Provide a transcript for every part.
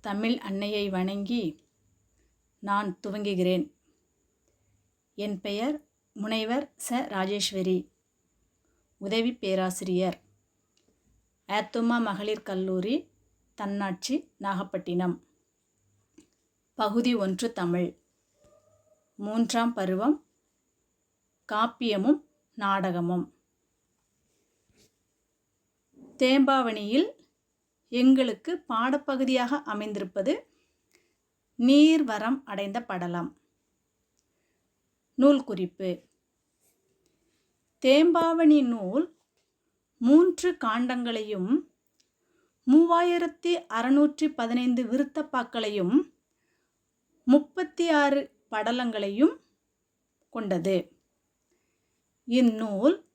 தமிழ் அன்னையை வணங்கி நான் துவங்குகிறேன். என் பெயர் முனைவர் ச. ராஜேஸ்வரி. உதவி பேராசிரியர். ஆத்துமா மகளிர் கல்லூரி தன்னாட்சி நாகப்பட்டினம். பகுதி ஒன்று தமிழ். மூன்றாம் பருவம் காப்பியமும் நாடகமும். தேம்பாவணியில் எங்களுக்கு பாடப்பகுதியாக அமைந்திருப்பது நீர்வரம் அடைந்த படலம். நூல் குறிப்பு. தேம்பாவணி நூல் மூன்று காண்டங்களையும் மூவாயிரத்தி அறுநூற்றி பதினைந்து விருத்தப்பாக்களையும் முப்பத்தி ஆறு படலங்களையும் கொண்டது. இந்நூல்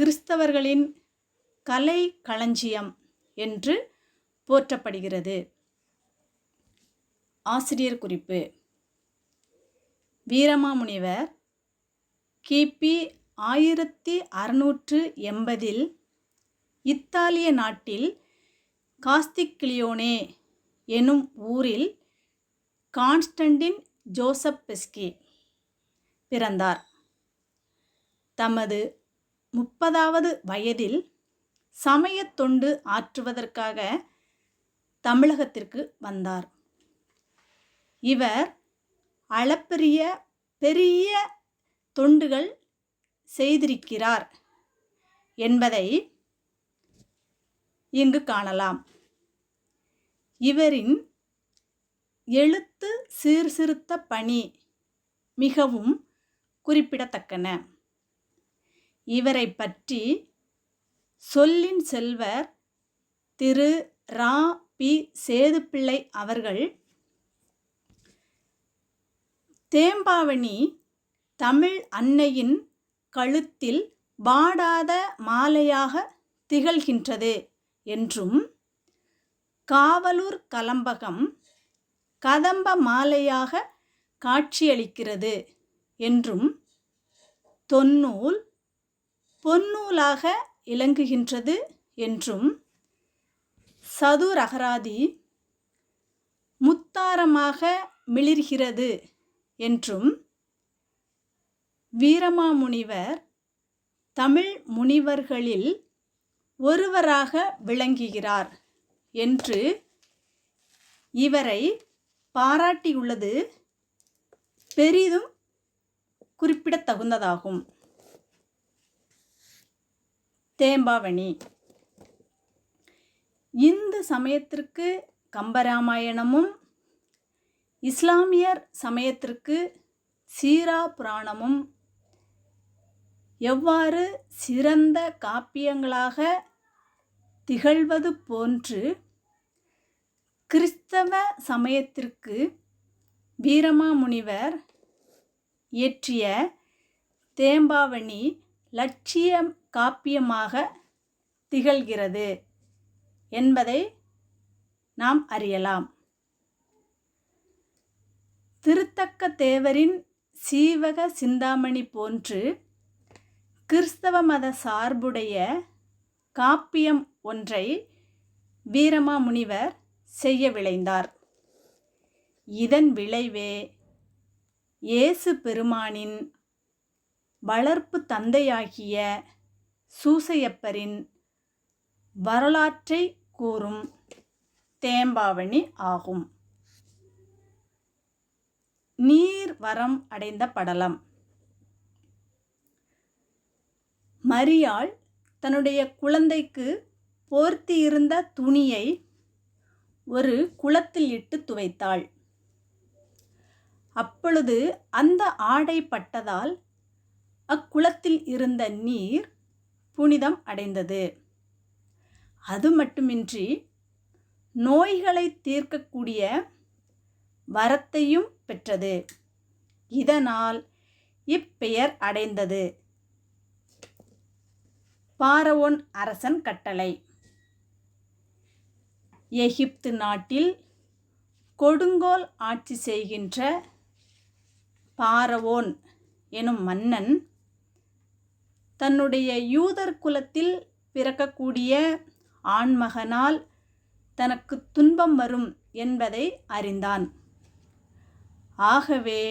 கிறிஸ்தவர்களின் கலை களஞ்சியம் என்று போற்றப்படுகிறது. ஆசிரியர் குறிப்பு. வீரமாமுனிவர் கிபி ஆயிரத்தி அறுநூற்று எண்பதில் இத்தாலிய நாட்டில் காஸ்திக்லியோனே எனும் ஊரில் கான்ஸ்டன்டின் ஜோசப் பெஸ்கி பிறந்தார். தமது முப்பதாவது வயதில் சமயத் தொண்டு ஆற்றுவதற்காக தமிழகத்திற்கு வந்தார். இவர் அளப்பரிய பெரிய தொண்டுகள் செய்திருக்கிறார் என்பதை இங்கு காணலாம். இவரின் எழுத்து சீர்திருத்த பணி மிகவும் குறிப்பிடத்தக்கன. இவரை பற்றி சொல்லின் செல்வர் திரு ரா. பி. சேதுப்பிள்ளை அவர்கள் தேம்பாவணி தமிழ் அன்னையின் கழுத்தில் பாடாத மாலையாக திகழ்கின்றது என்றும் காவலூர் கலம்பகம் கதம்ப மாலையாக காட்சியளிக்கிறது என்றும் தொன்னூல் பொன்னூலாக இலங்குகின்றது என்றும் சதுரகராதி முத்தாரமாக மிளிர்கிறது என்றும் வீரமாமுனிவர் தமிழ் முனிவர்களில் ஒருவராக விளங்குகிறார் என்று இவரை பாராட்டியுள்ளது பெரிதும் குறிப்பிடத்தகுந்ததாகும். தேம்பாவணி. இந்து சமயத்திற்கு கம்பராமாயணமும் இஸ்லாமியர் சமயத்திற்கு சீரா புராணமும் எவ்வாறு சிறந்த காப்பியங்களாக திகழ்வது போன்று கிறிஸ்தவ சமயத்திற்கு வீரமாமுனிவர் இயற்றிய தேம்பாவணி லட்சியம் காப்பியமாக திகழ்கிறது என்பதை நாம் அறியலாம். திருத்தக்க தேவரின் சீவக சிந்தாமணி போன்று கிறிஸ்தவ மத சார்புடைய காப்பியம் ஒன்றை வீரமாமுனிவர் செய்ய விளைந்தார் இதன் விளைவே இயேசு பெருமானின் வளர்ப்பு தந்தையாகிய சூசையப்பரின் வரலாற்றை கூறும் தேம்பாவணி ஆகும். நீர் வரம் அடைந்த படலம். மரியாள் தன்னுடைய குழந்தைக்கு போர்த்தியிருந்த துணியை ஒரு குளத்தில் இட்டு துவைத்தாள். அப்பொழுது அந்த ஆடை பட்டதால் அக்குளத்தில் இருந்த நீர் புனிதம் அடைந்தது. அது மட்டுமின்றி நோய்களை தீர்க்கக்கூடிய வரத்தையும் பெற்றது. இதனால் இப்பெயர் அடைந்தது. பாரவோன் அரசன் கட்டளை. எகிப்து நாட்டில் கொடுங்கோல் ஆட்சி செய்கின்ற பாரவோன் எனும் மன்னன் தன்னுடைய யூதர் குலத்தில் பிறக்கக்கூடிய ஆண்மகனால் தனக்கு துன்பம் வரும் என்பதை அறிந்தான். ஆகவே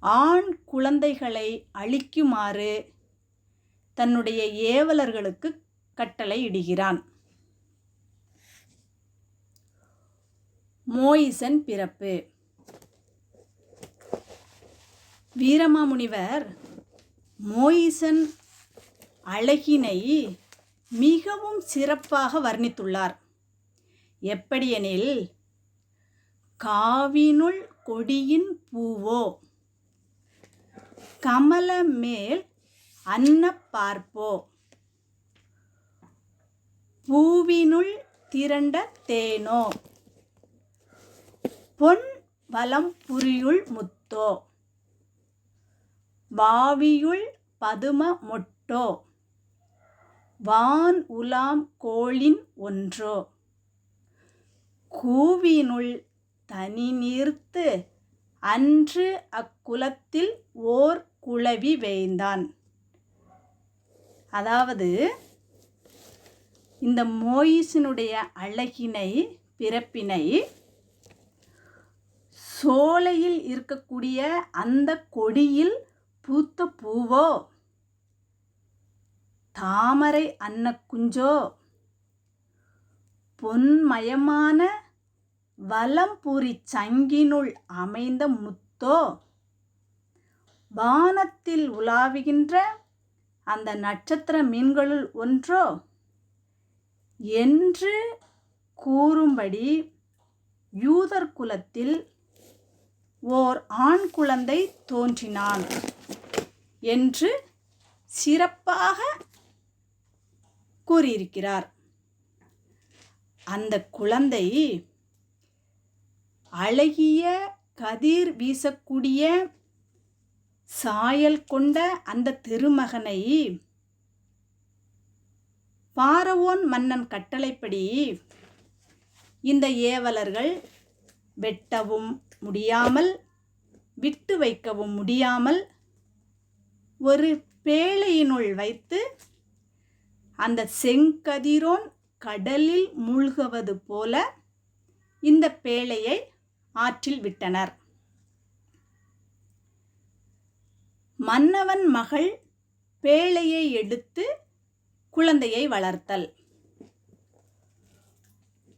ஆண் குழந்தைகளை அழிக்குமாறு தன்னுடைய ஏவலர்களுக்கு கட்டளையிடுகிறான் மோயிசன் பிறப்பு. வீரமாமுனிவர் மோயிசன் அழகினை மிகவும் சிறப்பாக வர்ணித்துள்ளார். எப்படியெனில் காவினுள் கொடியின் பூவோ கமல மேல் அன்ன பார்ப்போ பூவினுள் திரண்ட தேனோ பொன் வலம் புரியுள் முத்தோ. வாவியுள் பதும மொட்டோ. வான் உலாம் கோளின் ஒன்றோ. கூவினுள் தனி நீர்த்து அன்று அக்குலத்தில் ஓர் குளவி வேய்ந்தான். அதாவது இந்த மோயிசினுடைய அழகினை பிறப்பினை சோலையில் இருக்கக்கூடிய அந்த கொடியில் பூத்த பூவோ? தாமரை அன்ன குஞ்சோ பொன்மயமான வலம்புரி சங்கினுள் அமைந்த முத்தோ? வானத்தில் உலாவுகின்ற அந்த நட்சத்திர மீன்களுள் ஒன்றோ? என்று கூறும்படி யூதர் குலத்தில் ஓர் ஆண் குழந்தை தோன்றினான். என்று சிறப்பாக கூறியிருக்கிறார். அந்த குழந்தை அழகிய கதிர் வீசக்கூடிய சாயல் கொண்ட அந்த திருமகனை பாரவோன் மன்னன் கட்டளைப்படி இந்த ஏவலர்கள் வெட்டவும் முடியாமல் விட்டு வைக்கவும் முடியாமல் ஒரு பேழையினுள் வைத்து அந்த செங்கதிரோன் கடலில் மூழ்குவது போல இந்த பேழையை ஆற்றில் விட்டனர். மன்னவன் மகள் பேழையை எடுத்து குழந்தையை வளர்த்தல்.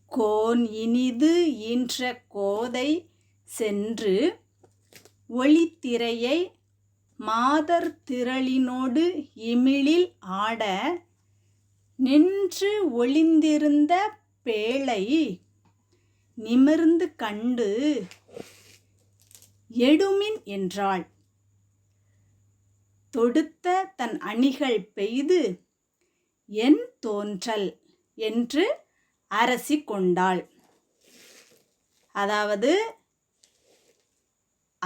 கோன் இனிது ஈன்ற கோதை சென்று ஒளித்திரையை மாதர் திரளினோடு இமிழில் ஆட நின்று ஒளிந்திருந்த பேழை நிமிர்ந்து கண்டு எடுமின் என்றாள். தொடுத்த தன் அணிகள் பெய்து என் தோன்றல் என்று அரசி கொண்டாள். அதாவது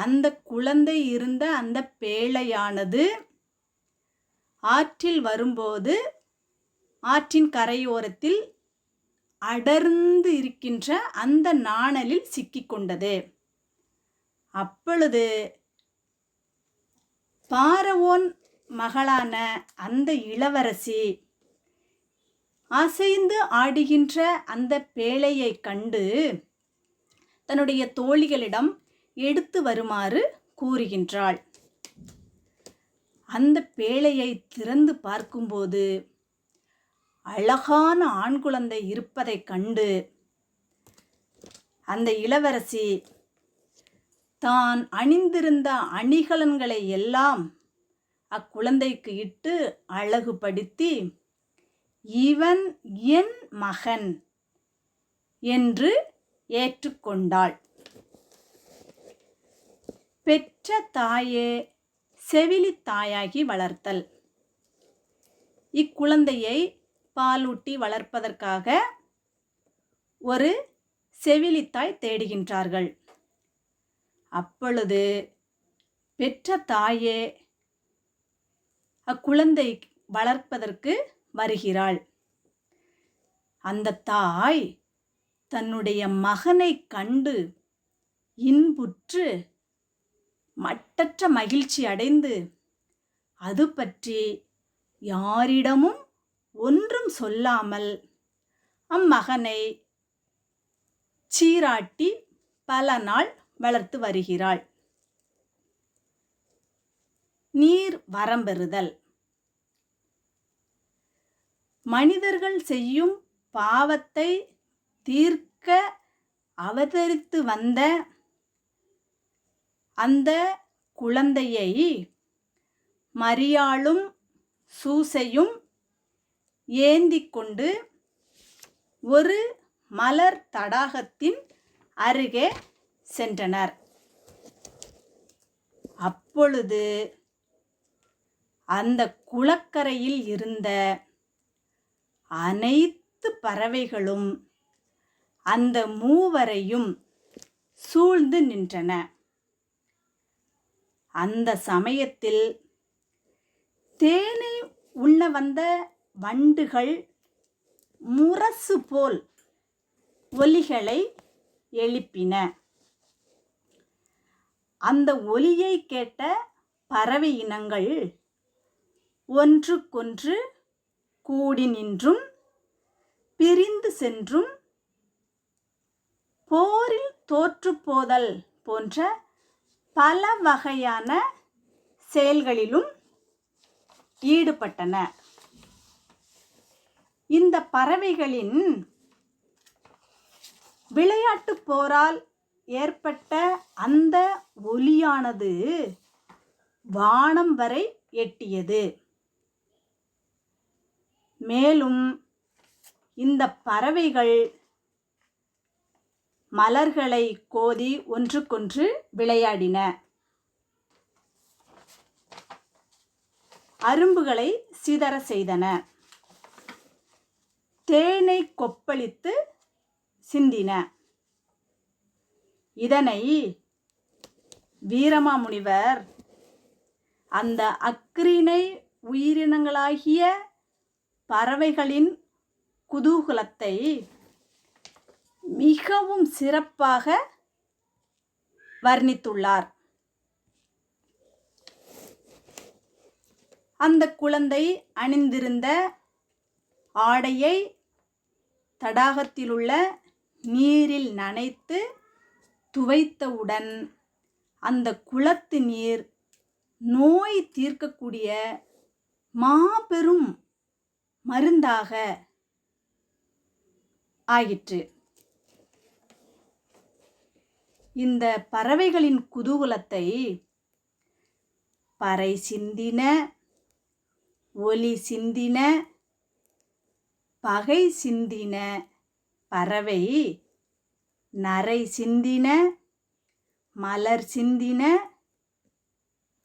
அந்த குழந்தை இருந்த அந்த பேழையானது ஆற்றில் வரும்போது ஆற்றின் கரையோரத்தில் அடர்ந்து இருக்கின்ற அந்த நாணலில் சிக்கிக்கொண்டது. அப்பொழுது பாரவோன் மகளான அந்த இளவரசி அசைந்து ஆடுகின்ற அந்த பேழையை கண்டு தன்னுடைய தோழிகளிடம் எடுத்து வருமாறு கூறுகின்றாள். அந்த பேழையை திறந்து பார்க்கும்போது அழகான ஆண் குழந்தை இருப்பதைக் கண்டு அந்த இளவரசி தான் அணிந்திருந்த அணிகலன்களை எல்லாம் அக்குழந்தைக்கு இட்டு அழகுபடுத்தி இவன் என் மகன் என்று ஏற்றுக்கொண்டாள். பெற்ற தாயே செவிலி தாயாகி வளர்த்தல். இக்குழந்தையை பாலூட்டி வளர்ப்பதற்காக ஒரு செவிலித்தாய் தேடுகின்றார்கள். அப்பொழுது பெற்ற தாயே அக்குழந்தை வளர்ப்பதற்கு வருகிறாள். அந்த தாய் தன்னுடைய மகனை கண்டு இன்புற்று மட்டற்ற மகிழ்ச்சி அடைந்து அது பற்றி யாரிடமும் ஒன்றும் சொல்லாமல் அம்மகனை சீராட்டி பல நாள் வளர்த்து வருகிறாள். நீர் வரம்பெறுதல் மனிதர்கள் செய்யும் பாவத்தை தீர்க்க அவதரித்து வந்த அந்த குழந்தையை மரியாளும் சூசையும் ஏந்தி கொண்டு ஒரு மலர் தடாகத்தின் அருகே சென்றனர். அப்பொழுது அந்த குளக்கரையில் இருந்த அனைத்து பறவைகளும் அந்த மூவரையும் சூழ்ந்து நின்றன. அந்த சமயத்தில் தேனை உண்ண வந்த வண்டுகள் முரசு போல் ஒலிகளை எழுப்பின. அந்த ஒலியை கேட்ட பறவை இனங்கள் ஒன்றுக்கொன்று கூடி நின்றும் பிரிந்து சென்றும் போரில் தோற்றுப்போதல் போன்ற பல வகையான செயல்களிலும் ஈடுபட்டன. இந்த பறவைகளின் விளையாட்டு போரால் ஏற்பட்ட அந்த ஒலியானது வானம் வரை எட்டியது. மேலும் இந்த பறவைகள் மலர்களை கோதி ஒன்றுக்கொன்று விளையாடின. அரும்புகளை சிதற செய்தன. தேனை கொப்பளித்து சிந்தின. இதனை வீரமாமுனிவர் அந்த அக்ரிணை உயிரினங்களாகிய பறவைகளின் குதூகலத்தை மிகவும் சிறப்பாக வர்ணித்துள்ளார். அந்த குழந்தை அணிந்திருந்த ஆடையை தடாகத்திலுள்ள நீரில் நனைத்து துவைத்தவுடன் அந்த குளத்து நீர் நோய் தீர்க்கக்கூடிய மாபெரும் மருந்தாக ஆயிற்று. இந்த பறவைகளின் குதூகலத்தை பறை சிந்தின ஒலி சிந்தின பகை சிந்தின பறவை நரை சிந்தின மலர் சிந்தின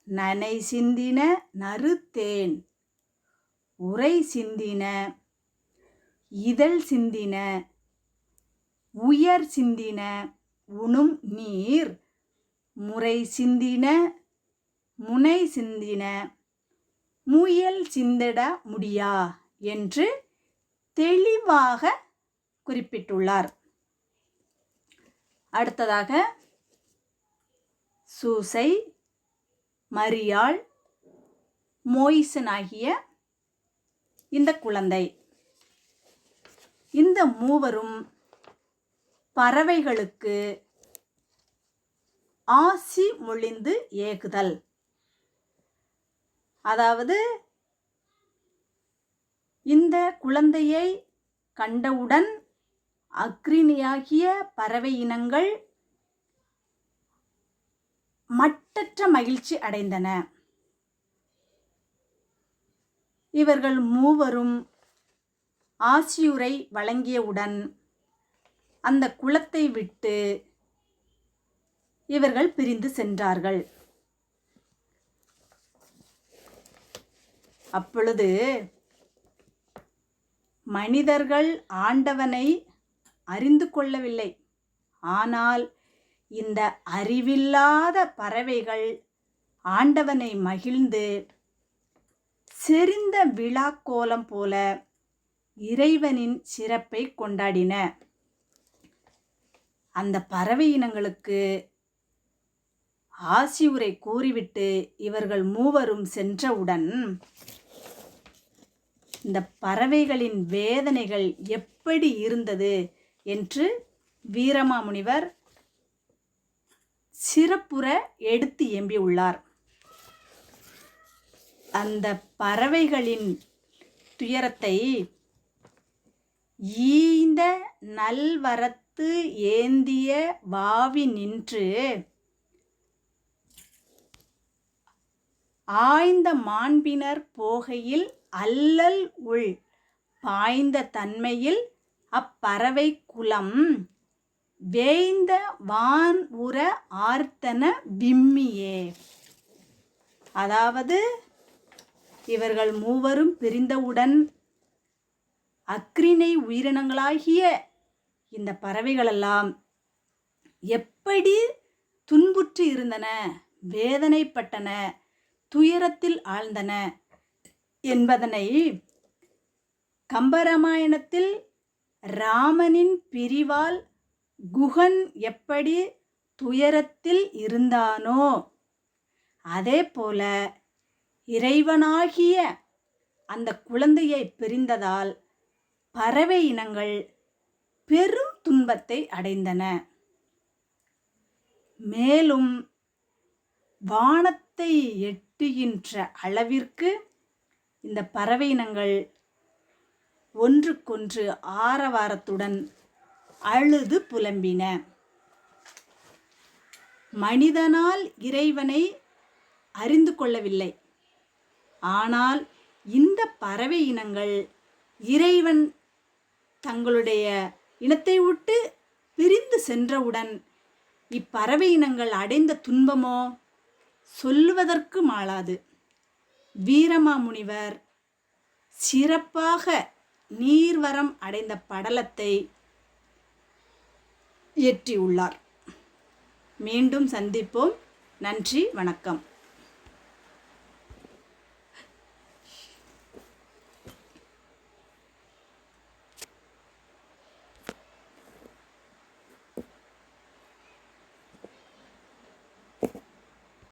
நனை சிந்தின நறுத்தேன் உரை சிந்தின இதழ் சிந்தின உயர் சிந்தின உணும் நீர் முறை சிந்தின முனை சிந்தின முயல் சிந்திட முடியா என்று தெளிவாக குறிப்பிட்டுள்ளார். அடுத்ததாக சூசை மரியாள் மோயிசன் ஆகிய இந்த குழந்தை. இந்த மூவரும் பறவைகளுக்கு ஆசி மொழிந்து ஏகுதல். அதாவது இந்த குழந்தையை கண்டவுடன் அக்ரிணியாகிய பறவை இனங்கள் மட்டற்ற மகிழ்ச்சி அடைந்தன. இவர்கள் மூவரும் ஆசியுரை வழங்கியவுடன் அந்த குளத்தை விட்டு இவர்கள் பிரிந்து சென்றார்கள். அப்பொழுது மனிதர்கள் ஆண்டவனை அறிந்து கொள்ளவில்லை. ஆனால் இந்த அறிவில்லாத பறவைகள் ஆண்டவனை மகிழ்ந்து செறிந்த விழாக்கோலம் போல இறைவனின் சிறப்பை கொண்டாடின. அந்த பறவை இனங்களுக்கு ஆசியுரை கூறிவிட்டு இவர்கள் மூவரும் சென்றவுடன் இந்த பறவைகளின் வேதனைகள் எப்படி இருந்தது என்று வீரமாமுனிவர் சிறப்புற எடுத்து எம்பியுள்ளார். அந்த பறவைகளின் துயரத்தை ஈந்த நல்வரத் பத்து ஏந்திய வாவி நின்று ஆய்ந்த மாண்பினர் போகையில் அல்லல் உள் பாய்ந்த தன்மையில் அப்பறவை குலம். வேய்ந்த வான் உர ஆர்த்தன விம்மியே. அதாவது இவர்கள் மூவரும் பிரிந்தவுடன் அக்ரிணை உயிரினங்களாகிய இந்த பறவைகளெல்லாம் எப்படி துன்புற்று இருந்தன வேதனைப்பட்டன துயரத்தில் ஆழ்ந்தன என்பதனை கம்பராமாயணத்தில் ராமனின் பிரிவால் குகன் எப்படி துயரத்தில் இருந்தானோ அதே போல இறைவனாகிய அந்த குழந்தையை பிரிந்ததால் பறவை இனங்கள் பெரும் துன்பத்தை அடைந்தன. மேலும் வானத்தை எட்டுகின்ற அளவிற்கு இந்த பறவை இனங்கள் ஒன்றுக்கொன்று ஆரவாரத்துடன் அழுது புலம்பின. மனிதனால் இறைவனை அறிந்து கொள்ளவில்லை. ஆனால் இந்த பறவை இனங்கள் இறைவன் தங்களுடைய இனத்தை விட்டு பிரிந்து சென்றவுடன் இப்பறவை இனங்கள் அடைந்த துன்பமோ? சொல்லுவதற்கு மாளாது. வீரமாமுனிவர் சிறப்பாக நீர்வரம் அடைந்த படலத்தை இயற்றியுள்ளார் மீண்டும் சந்திப்போம். நன்றி வணக்கம்.